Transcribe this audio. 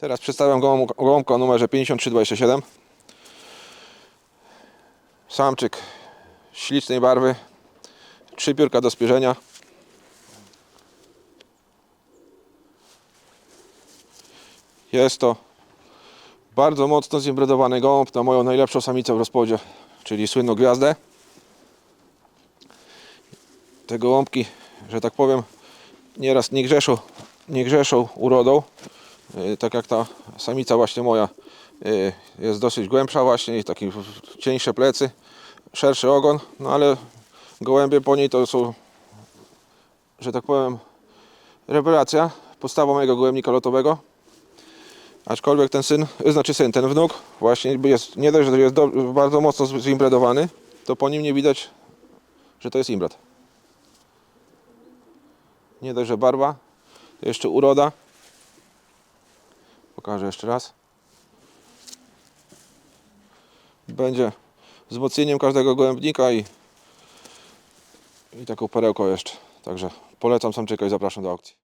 Teraz przedstawiam gołąb- gołąbka o numerze 5327. Samczyk ślicznej barwy. Trzy piórka do spierzenia. Jest to bardzo mocno zimbredowany gołąb na moją najlepszą samicę w rozpłodzie, czyli słynną gwiazdę. Te gołąbki, że tak powiem, nieraz nie grzeszą, nie grzeszą urodą. Yy, Tak jak ta samica właśnie moja yy, jest dosyć głębsza właśnie i takie cieńsze plecy, szerszy ogon, no ale gołębie po niej to są, że tak powiem, rewelacja, podstawa mojego gołębnika lotowego. Aczkolwiek ten syn, znaczy syn, ten wnuk właśnie jest, nie dość, że jest do, bardzo mocno zimbredowany, to po nim nie widać, że to jest imbred. Nie dość, że barwa, jeszcze uroda. Pokażę jeszcze raz. Będzie wzmocnieniem każdego gołębnika i, i taką perełką jeszcze. Także polecam samczyka i zapraszam do aukcji.